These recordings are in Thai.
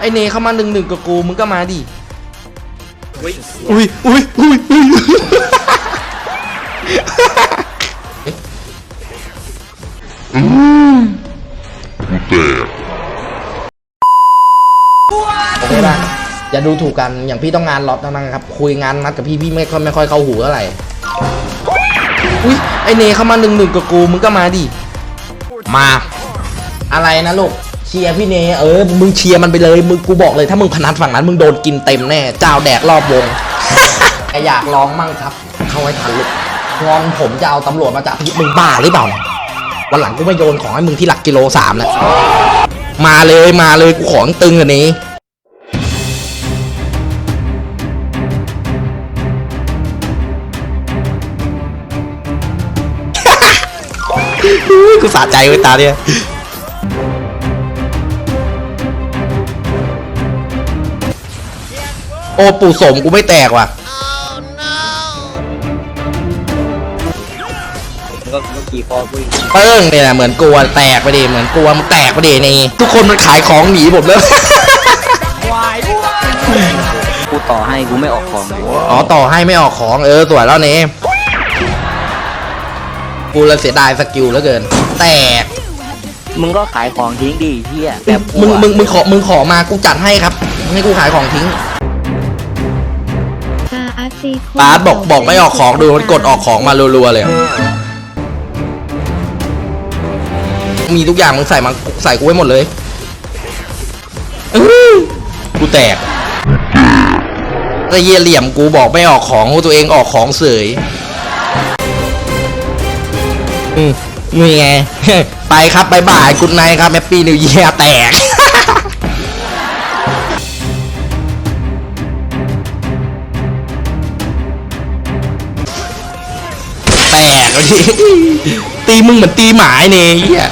ไอเนเข้ามาหนึ่งหนึ่งกับกูมึงก็มาดิอุ้ยอุ้ยอุ้ยอุ้ยอุ้ยโอเคป่ะอย่าดูถูกกันอย่างพี่ต้องงานล็อตเท่านั้นครับ คุยงานนัดกับพี่พี่ไม่ค่อยไม่ค่อยเข้าหูเท่าไหร่อุ้ยไอเนเข้ามาหนึ่งหนึ่งกับกูมึงก็มาดิมา อะไรนะลูก เชียร์พี่เนเออมึงเชียร์มันไปเลยมึงกูบอกเลยถ้ามึงพนันฝั่งนั้นมึงโดนกินเต็มแน่เจ้าแดกรอบวงอยากลองมั่งครับ เข้าให้ทันลูกงอนผมจะเอาตำรวจมาจับพี่มึงบ้าหรือเปล่าวันหลังกูไม่โยนของให้มึงที่หลักกิโลสามแล้วมาเลยมาเลยกูของตึงอันนี้กูสะใจไว้ยตาเนี่ย อ้ปู่สมกูไม่แตกว่ะก็เมื่อกี้พอพูดเปิ้งเนี่ยนะเหมือนกลัวแตกไปดิเหมือนกลัวมันแตกไปดินี่ทุกคนมันขายของหนีผมแล้ว กูต่อให้กูไม่ออกของเลยอ๋อต่อให้ไม่ออกของเออสวยแล้วนี่กูเลยเสียดายสกิลเหลือเกิน แตกมึงก็ขายของทิ้งดิเฮียแบบกูมึงอะมึงมึงขอมึงขอมากูจัดให้ครับให้กูขายของทิ้ง ปาร์ตบอกบอกไม่ออกของดูมันกดออกของมารัวๆเลยอะมีทุกอย่างมึงใส่มาใส่กูไว้หมดเลยอื้อกูแตกไอ้เหี้ยเหลี่ยมกูบอกไม่ออกของตัวเองออกของเสยอืมนี่ไง ไปครับบายบายกุดไนครับแฮปปี้นิวเยียแตก แตกเลยตีมึงเหมือนตีหมาไอ้เนี่ยเฮีย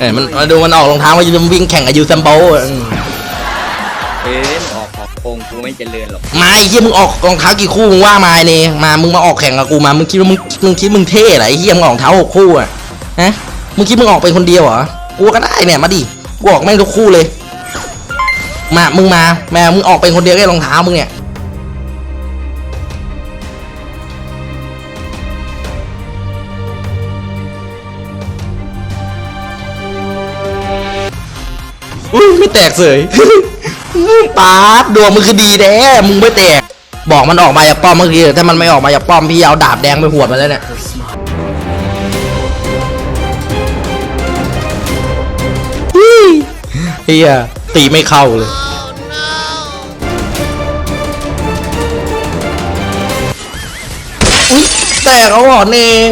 เอ้ยมันมาดูมันออกรองเท้ามายืนวิ่งแข่งกับยูซัมโบอืมเอ้ยออกของโกงกูไม่เจริญหรอกมาไอ้เฮียมึงออกรองเท้ากี่คู่มึงว่ามาไอ้เนี่ยมามึงมาออกแข่งกับกูมามึงคิดว่ามึงมึงคิดมึงเท่เหรอไอ้เฮียมึงออกรองเท้าหกคู่อะฮะมึงคิดมึงออกไปคนเดียวเหรอกูก็ได้เนี่ยมาดิกูออกแม่งทุกคู่เลย มามึงมาแม่มึงออกไปคนเดียวแค่รองเท้ามึงเนี่ย อุ้ยไม่แตกเสยป๊าดดวงมึงคือดีแด้มึงไม่แตก บอกมันออกมาจากป้อมเมื่อกี้ถ้ามันไม่ออกมาจากป้อมพี่เอาดาบแดงไปหวดมันแล้วเนี่ยเฮียตีไม่เข้าเลยอุ้ยแตกเอาหรอเน่ง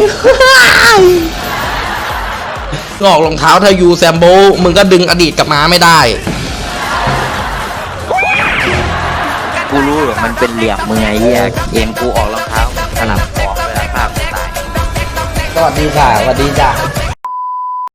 อกรองเท้าถ้ายูแซมโบมึงก็ดึงอดีตกลับมาไม่ได้กูรู้หรอกมันเป็นเหลี่ยมมึงไงเฮียเอ็มกูออกรองเท้าสลับของเวลาภาพกูตายสวัสดีค่ะสวัสดีจ้ะ